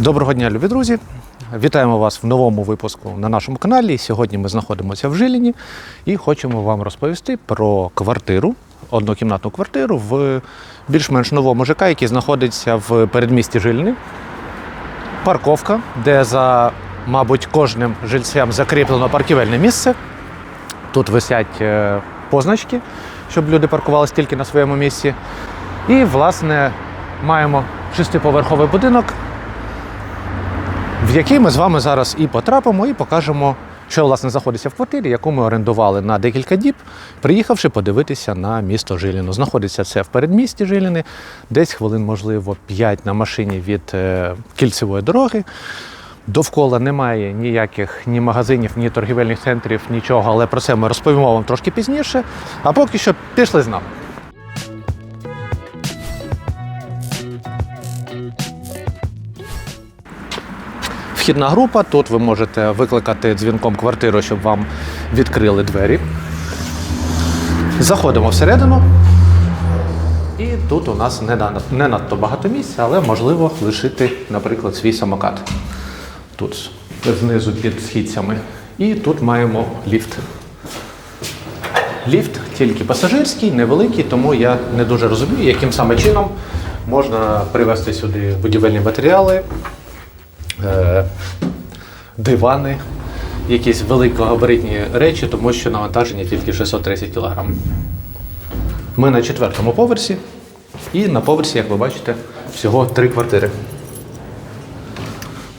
Доброго дня, любі друзі! Вітаємо вас в новому випуску на нашому каналі. Сьогодні ми знаходимося в Жиліні і хочемо вам розповісти про квартиру, однокімнатну квартиру в більш-менш новому ЖК, який знаходиться в передмісті Жиліни. Парковка, де за, мабуть, кожним жильцям закріплено парківельне місце. Тут висять е, позначки, щоб люди паркувалися тільки на своєму місці. І, власне, маємо шестиповерховий будинок, в який ми з вами зараз і потрапимо, і покажемо, що власне знаходиться в квартирі, яку ми орендували на декілька діб, приїхавши подивитися на місто Жиліно. Знаходиться це в передмісті Жиліни, десь хвилин, можливо, 5 на машині від е, кільцевої дороги. Довкола немає ніяких ні магазинів, ні торгівельних центрів, нічого, але про це ми розповімо вам трошки пізніше. А поки що пішли з нами. Вхідна група. Тут ви можете викликати дзвінком квартиру, щоб вам відкрили двері. Заходимо всередину. І тут у нас не, не надто багато місця, але можливо лишити, наприклад, свій самокат. Тут знизу під східцями. І тут маємо ліфт. Ліфт тільки пасажирський, невеликий, тому я не дуже розумію, яким саме чином можна привезти сюди будівельні матеріали, е, дивани, якісь великогабаритні речі, тому що навантаження тільки 630 кг. Ми на четвертому поверсі, і на поверсі, як ви бачите, всього три квартири.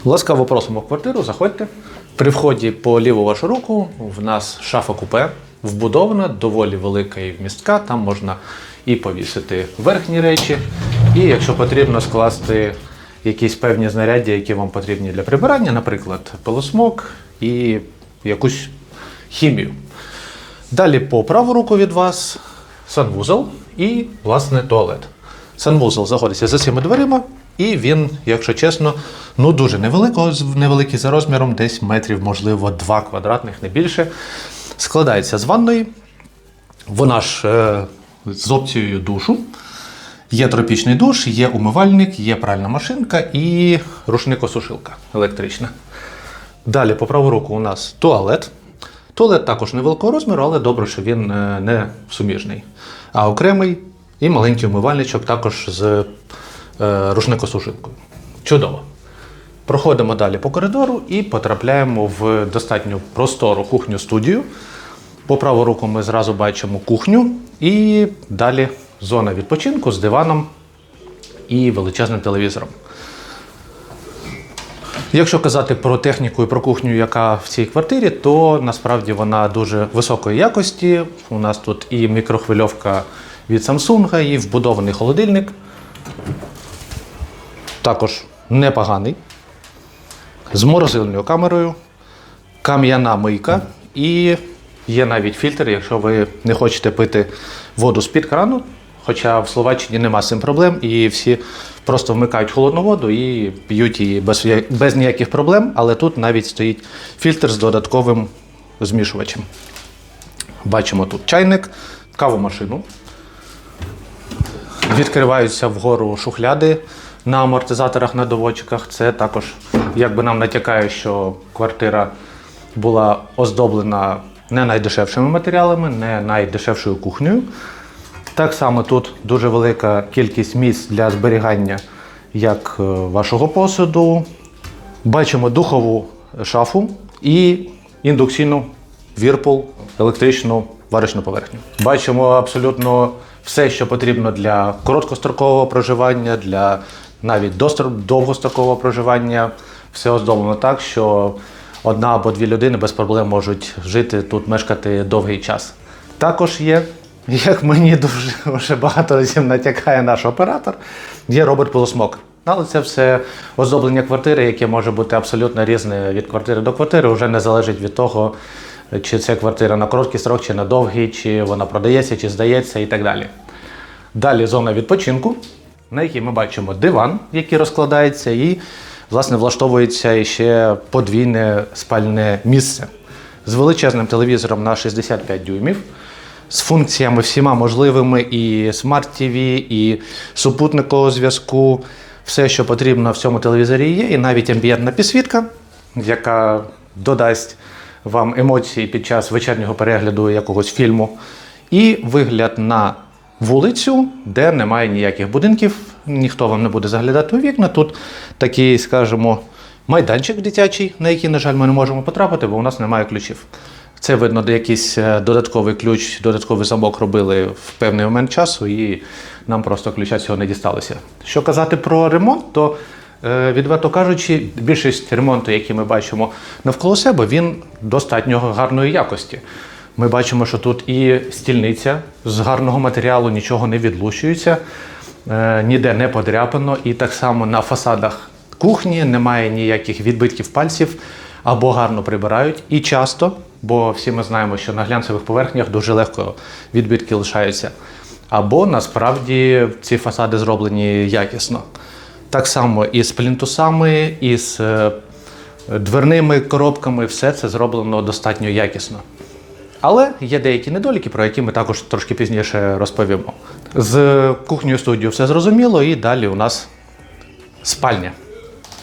Ласкаво просимо в квартиру, заходьте. При вході по ліву вашу руку в нас шафа купе вбудована, доволі велика і вмістка. Там можна і повісити верхні речі, і якщо потрібно скласти якісь певні знаряддя, які вам потрібні для прибирання, наприклад, пилосмок і якусь хімію. Далі по праву руку від вас санвузол і, власне, туалет. Санвузол знаходиться за цими дверима, і він, якщо чесно, ну дуже невеликий, невеликий за розміром, десь метрів, можливо, 2 квадратних, не більше. Складається з ванної. Вона ж е, з опцією душу. Є тропічний душ, є умивальник, є пральна машинка і рушникосушилка електрична. Далі по праву руку у нас туалет. Туалет також невеликого розміру, але добре, що він е, не суміжний. А окремий і маленький умивальничок також з е, рушникосушилкою. Чудово. Проходимо далі по коридору і потрапляємо в достатньо простору кухню-студію. По праву руку ми зразу бачимо кухню і далі зона відпочинку з диваном і величезним телевізором. Якщо казати про техніку і про кухню, яка в цій квартирі, то насправді вона дуже високої якості. У нас тут і мікрохвильовка від Samsung, і вбудований холодильник. Також непоганий. З морозильною камерою, кам'яна мийка і є навіть фільтр, якщо ви не хочете пити воду з-під крану. Хоча в Словаччині нема з цим проблем, і всі просто вмикають холодну воду і п'ють її без, без ніяких проблем, але тут навіть стоїть фільтр з додатковим змішувачем. Бачимо тут чайник, кавомашину. Відкриваються вгору шухляди на амортизаторах на доводчиках. Це також якби нам натякає, що квартира була оздоблена не найдешевшими матеріалами, не найдешевшою кухнею. Так само тут дуже велика кількість місць для зберігання як е, вашого посуду. Бачимо духову шафу і індукційну Whirlpool, електричну варочну поверхню. Бачимо абсолютно все, що потрібно для короткострокового проживання, для навіть довгострокового проживання. Все оздоблено так, що одна або дві людини без проблем можуть жити тут, мешкати довгий час. Також є, як мені дуже вже багато разів натякає наш оператор, є робот пилосмок. Але це все оздоблення квартири, яке може бути абсолютно різне від квартири до квартири, вже не залежить від того, чи це квартира на короткий срок, чи на довгий, чи вона продається, чи здається, і так далі. Далі зона відпочинку, на якій ми бачимо диван, який розкладається, і власне влаштовується ще подвійне спальне місце з величезним телевізором на 65 дюймів. З функціями всіма можливими і Smart TV, і супутникового зв'язку, Все, що потрібно в цьому телевізорі є, і навіть амбієнтна підсвітка, яка додасть вам емоції під час вечірнього перегляду якогось фільму, і вигляд на вулицю, де немає ніяких будинків, ніхто вам не буде заглядати у вікна. Тут такий, скажімо, майданчик дитячий, на який, на жаль, ми не можемо потрапити, бо у нас немає ключів. Це видно, де якийсь е, додатковий ключ, додатковий замок робили в певний момент часу, і нам просто ключа цього не дісталося. Що казати про ремонт, то е, відверто кажучи, більшість ремонту, який ми бачимо навколо себе, він достатньо гарної якості. Ми бачимо, що тут і стільниця з гарного матеріалу, нічого не відлущується, е, ніде не подряпано, і так само на фасадах кухні немає ніяких відбитків пальців або гарно прибирають. І часто, бо всі ми знаємо, що на глянцевих поверхнях дуже легко відбитки лишаються. Або насправді ці фасади зроблені якісно. Так само і з плінтусами, і з е, дверними коробками, все це зроблено достатньо якісно. Але є деякі недоліки, про які ми також трошки пізніше розповімо. З кухнею студією все зрозуміло, і далі у нас спальня.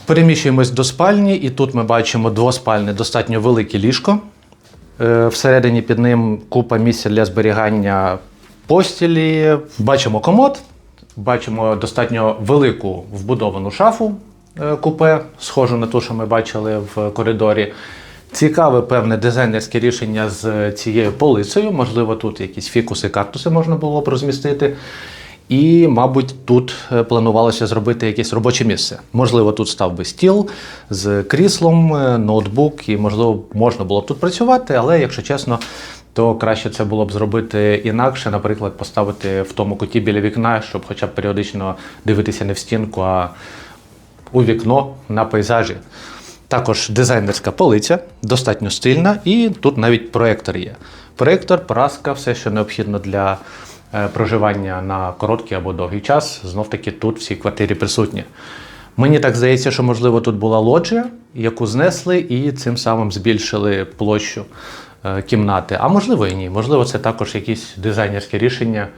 Переміщуємось до спальні, і тут ми бачимо двоспальне, достатньо велике ліжко. Е, Всередині під ним купа місця для зберігання постілі. Бачимо комод, бачимо достатньо велику вбудовану шафу е, купе, схожу на ту, що ми бачили в коридорі. Цікаве певне дизайнерське рішення з цією полицею. Можливо, тут якісь фікуси, кактуси можна було б розмістити. І, мабуть, тут е, планувалося зробити якесь робоче місце. Можливо, тут став би стіл з кріслом, е, ноутбук, і можливо можна було б тут працювати, але якщо чесно, то краще це було б зробити інакше, наприклад, поставити в тому куті біля вікна, щоб хоча б періодично дивитися не в стінку, а у вікно на пейзажі. Також дизайнерська полиця, достатньо стильна, і тут навіть проєктор є. Проєктор, праска, все, що необхідно для проживання на короткий або довгий час, знов таки тут в цій квартирі присутні. Мені так здається, що можливо тут була лоджія, яку знесли, і цим самим збільшили площу е, кімнати. А можливо і ні. Можливо, це також якісь дизайнерське рішення.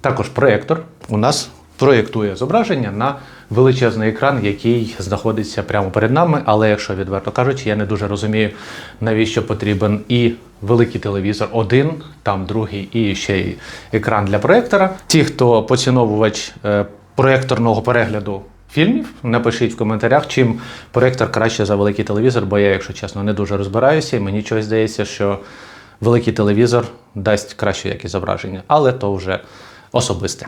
Також проєктор у нас проєктує зображення на величезний екран, який знаходиться прямо перед нами. Але якщо відверто кажучи, я не дуже розумію, навіщо потрібен і великий телевізор один, там другий, і ще й екран для проєктора. Ті, хто поціновувач е, проєкторного перегляду. Фільмів напишіть в коментарях, чим проєктор краще за великий телевізор, бо я, якщо чесно, не дуже розбираюся, і мені чогось здається, що великий телевізор дасть краще якість зображення, але то вже особисте.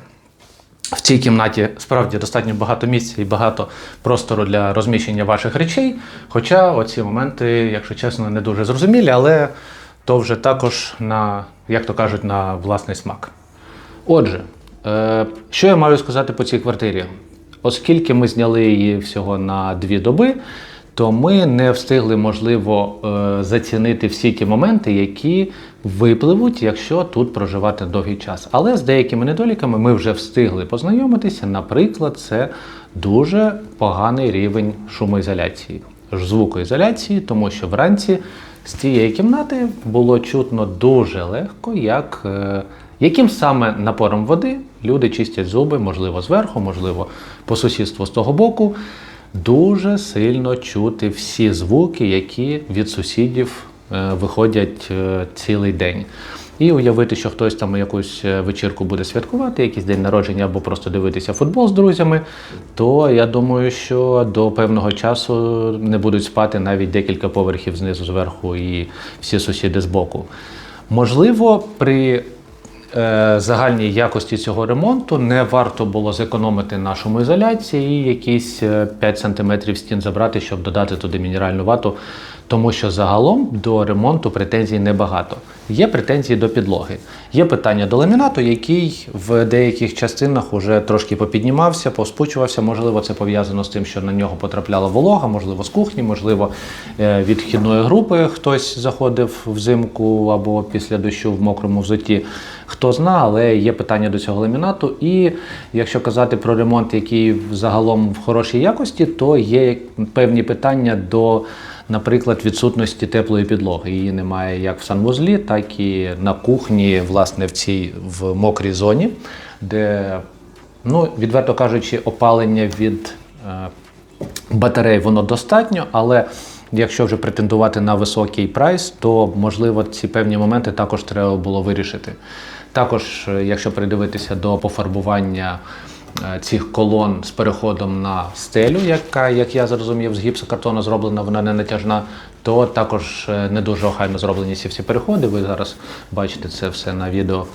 В цій кімнаті справді достатньо багато місця і багато простору для розміщення ваших речей. Хоча оці моменти, якщо чесно, не дуже зрозумілі, але то вже також на, як то кажуть, на власний смак. Отже, е, що я маю сказати по цій квартирі? Оскільки ми зняли її всього на дві доби, то ми не встигли, можливо, е, зацінити всі ті моменти, які випливуть, якщо тут проживати довгий час. Але з деякими недоліками ми вже встигли познайомитися. Наприклад, це дуже поганий рівень шумоізоляції, звукоізоляції, тому що вранці з цієї кімнати було чутно дуже легко, як. е, яким саме напором води люди чистять зуби, можливо, зверху, можливо, по сусідству з того боку, дуже сильно чути всі звуки, які від сусідів е, виходять е, цілий день. І уявити, що хтось там якусь е, вечірку буде святкувати, якийсь день народження або просто дивитися футбол з друзями, то я думаю, що до певного часу не будуть спати навіть декілька поверхів знизу, зверху і всі сусіди збоку. Можливо, при е, загальній якості цього ремонту не варто було зекономити на шумоізоляції і якісь е, 5 см стін забрати, щоб додати туди мінеральну вату, тому що загалом до ремонту претензій небагато. Є претензії до підлоги. Є питання до ламінату, який в деяких частинах вже трошки попіднімався, поспучувався. Можливо, це пов'язано з тим, що на нього потрапляла волога, можливо, з кухні, можливо, е, від вхідної групи хтось заходив взимку або після дощу в мокрому взутті. Хто зна, але є питання до цього ламінату. І якщо казати про ремонт, який загалом в хорошій якості, то є певні питання до, наприклад, відсутності теплої підлоги. Її немає як в санвузлі, так і на кухні, власне, в цій в мокрій зоні, де, ну, відверто кажучи, опалення від е, батарей воно достатньо, але якщо вже претендувати на високий прайс, то можливо ці певні моменти також треба було вирішити. Також, е, якщо придивитися до пофарбування цих колон з переходом на стелю, яка, як я зрозумів, з гіпсокартону зроблена, вона не натяжна, то також е, не дуже охайно зроблені ці всі переходи. Ви зараз бачите це все на відео.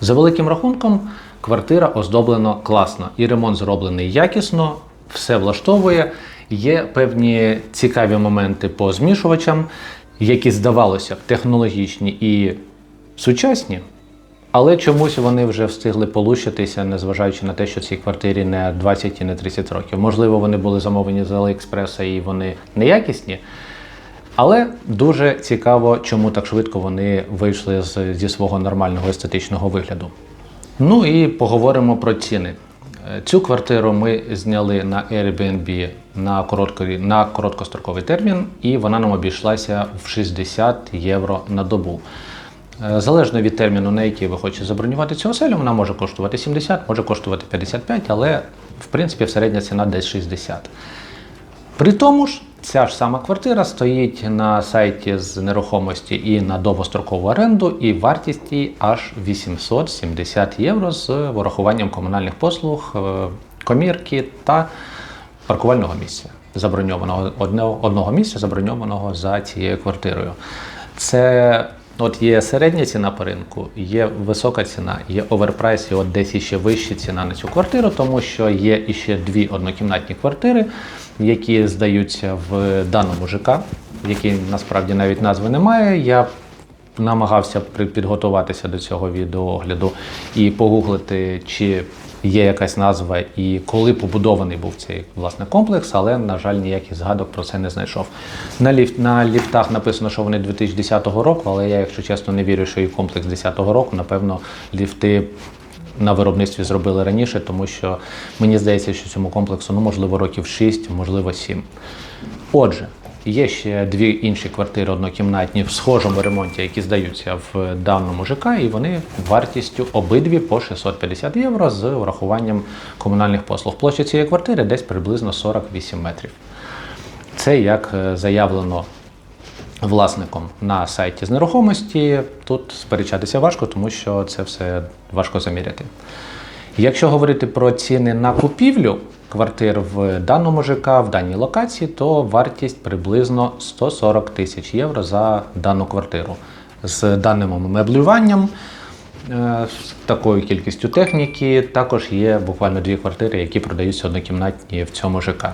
За великим рахунком, квартира оздоблена класно і ремонт зроблений якісно, все влаштовує. Є певні цікаві моменти по змішувачам, які здавалося технологічні і сучасні, але чомусь вони вже встигли полущитися, незважаючи на те, що цій квартирі не 20 і не 30 років. Можливо, вони були замовлені з Аліекспреса і вони неякісні. Але дуже цікаво, чому так швидко вони вийшли з, зі свого нормального естетичного вигляду. Ну і поговоримо про ціни. Е, Цю квартиру ми зняли на Airbnb на, короткий, на короткостроковий термін, і вона нам обійшлася в 60 євро на добу. Е, Залежно від терміну, на який ви хочете забронювати цю оселю, вона може коштувати 70, може коштувати 55, але в принципі середня ціна десь 60. При тому ж, ця ж сама квартира стоїть на сайті з нерухомості і на довгострокову оренду, і вартість її аж 870 євро з врахуванням комунальних послуг, е, комірки та паркувального місця. Заброньованого одного місця, заброньованого за цією квартирою. Це от є середня ціна по ринку, є висока ціна, є оверпрайс, і от десь іще вища ціна на цю квартиру, тому що є іще дві однокімнатні квартири, які здаються в даному ЖК, які насправді навіть назви немає. Я намагався підготуватися до цього відеоогляду і погуглити, чи є якась назва і коли побудований був цей власне комплекс, але на жаль, ніяких згадок про це не знайшов. На ліфт на ліфтах написано, що вони 2010 року, але я, якщо чесно, не вірю, що і комплекс 10 року. Напевно, ліфти. На виробництві зробили раніше, тому що мені здається, що цьому комплексу ну можливо років 6, можливо 7. Отже, є ще дві інші квартири однокімнатні в схожому ремонті, які здаються в даному ЖК, і вони вартістю обидві по 650 євро з урахуванням комунальних послуг. Площа цієї квартири десь приблизно 48 метрів. Це як е, заявлено власником на сайті з нерухомості. Тут сперечатися важко, тому що це все важко заміряти. Якщо говорити про ціни на купівлю квартир в даному ЖК, в даній локації, то вартість приблизно 140 тисяч євро за дану квартиру з даним меблюванням. е, З такою кількістю техніки також є буквально дві квартири, які продаються однокімнатні в цьому ЖК.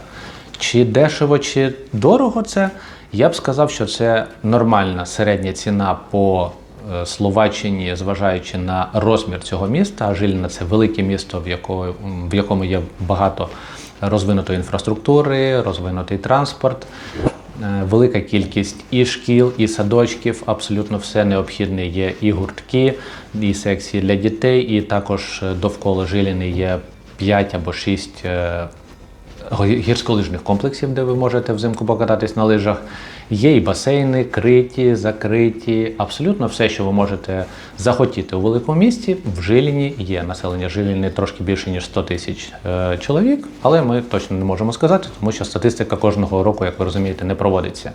Чи дешево, чи дорого це? Я б сказав, що це нормальна середня ціна по Словаччині, зважаючи на розмір цього міста. Жильна це велике місто, в якому, в якому є багато розвинутої інфраструктури, розвинутий транспорт, е, велика кількість і шкіл, і садочків. Абсолютно все необхідне є і гуртки, і секції для дітей, і також е, довкола Жиліни є 5 або 6 гірськолижних комплексів, де ви можете взимку покататись на лижах. Є і басейни, криті, закриті. Абсолютно все, що ви можете захотіти у великому місті, в Жиліні є. Населення Жиліни трошки більше, ніж 100 тисяч е, чоловік, але ми точно не можемо сказати, тому що статистика кожного року, як ви розумієте, не проводиться.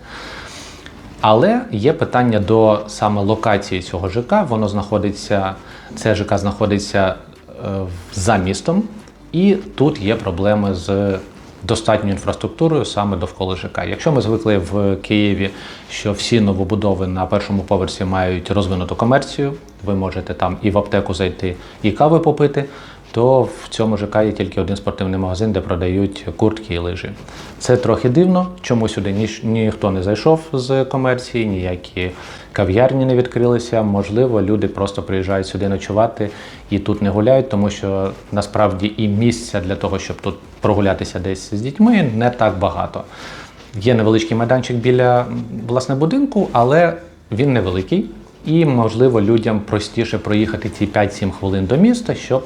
Але є питання до саме локації цього ЖК. Воно знаходиться, це ЖК знаходиться е, за містом, і тут є проблеми з достатньою інфраструктурою саме довкола ЖК. Якщо ми звикли в Києві, що всі новобудови на першому поверсі мають розвинуту комерцію, ви можете там і в аптеку зайти, і кави попити. То в цьому ЖК є тільки один спортивний магазин, де продають куртки і лижі. Це трохи дивно, чому сюди ні, ніхто не зайшов з комерції, ніякі кав'ярні не відкрилися. Можливо, люди просто приїжджають сюди ночувати і тут не гуляють, тому що насправді і місця для того, щоб тут прогулятися десь з дітьми, не так багато. Є невеличкий майданчик біля власне будинку, але він невеликий. І, можливо, людям простіше проїхати ці 5-7 хвилин до міста, щоб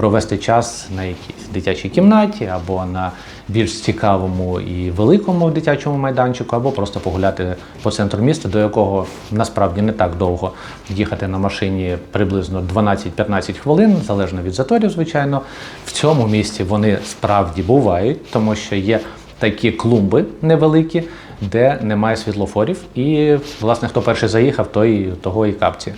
провести час на якійсь дитячій кімнаті, або на більш цікавому і великому дитячому майданчику, або просто погуляти по центру міста, до якого насправді не так довго їхати на машині приблизно 12-15 хвилин, залежно від заторів, звичайно. В цьому місці вони справді бувають, тому що є такі клумби невеликі, де немає світлофорів. І, власне, хто перший заїхав, той того і капці.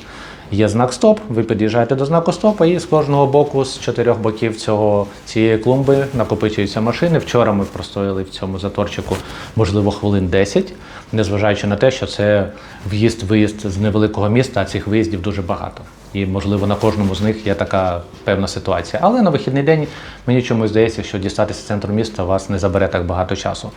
Є знак стоп, ви під'їжджаєте до знаку стопа, і з кожного боку, з чотирьох боків цього, цієї клумби накопичуються машини. Вчора ми простояли в цьому заторчику, можливо, хвилин 10, незважаючи на те, що це в'їзд-виїзд з невеликого міста, а цих виїздів дуже багато. І, можливо, на кожному з них є така певна ситуація. Але на вихідний день мені чомусь здається, що дістатися центру міста вас не забере так багато часу.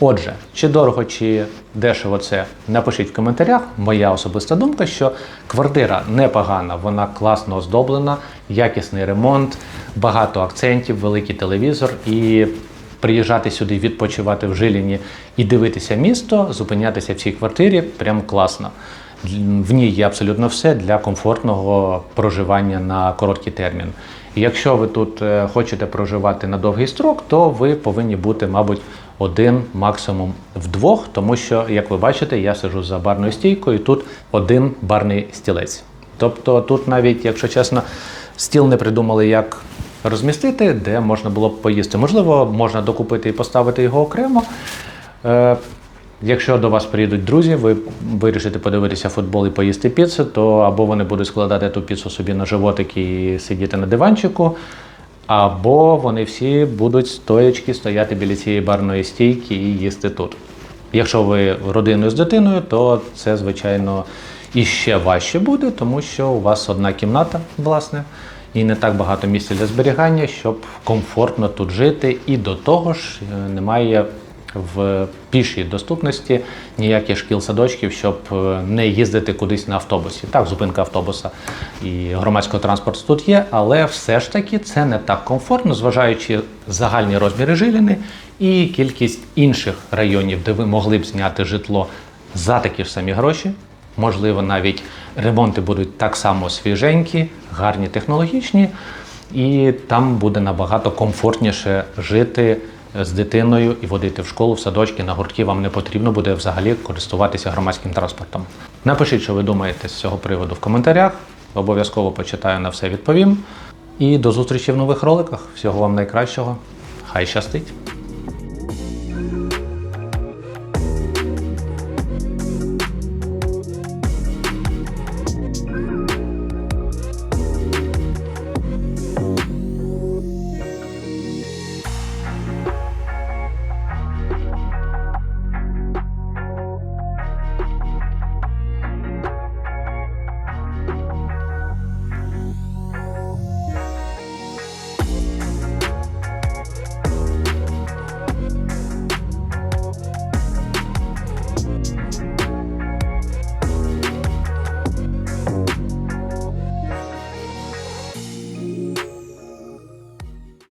Отже, чи дорого, чи дешево це, напишіть в коментарях. Моя особиста думка, що квартира непогана, вона класно оздоблена, якісний ремонт, багато акцентів, великий телевізор і. Приїжджати сюди, відпочивати в Жиліні і дивитися місто, зупинятися в цій квартирі прям класно. В ній є абсолютно все для комфортного проживання на короткий термін. І якщо ви тут е, хочете проживати на довгий строк, то ви повинні бути, мабуть, один, максимум вдвох, тому що, як ви бачите, я сижу за барною стійкою, і тут один барний стілець. Тобто тут навіть, якщо чесно, стіл не придумали, як розмістити, де можна було б поїсти. Можливо, можна докупити і поставити його окремо. Якщо до вас приїдуть друзі, ви вирішите подивитися футбол і поїсти піцу, то або вони будуть складати ту піцу собі на животик і сидіти на диванчику, або вони всі будуть стоячки стояти біля цієї барної стійки і їсти тут. Якщо ви родиною з дитиною, то це, звичайно, іще важче буде, тому що у вас одна кімната, власне, і не так багато місця для зберігання, щоб комфортно тут жити. І до того ж е, немає в пішій доступності ніяких шкіл садочків, щоб е, не їздити кудись на автобусі. Так, зупинка автобуса і громадського транспорту тут є, але все ж таки це не так комфортно, зважаючи загальні розміри жиліни і кількість інших районів, де ви могли б зняти житло за такі ж самі гроші. Можливо, навіть ремонти будуть так само свіженькі, гарні, технологічні, і там буде набагато комфортніше жити з дитиною і водити в школу, в садочки, на гуртки. Вам не потрібно буде взагалі користуватися громадським транспортом. Напишіть, що ви думаєте з цього приводу в коментарях. Обов'язково почитаю на все відповім. І до зустрічі в нових роликах. Всього вам найкращого. Хай щастить!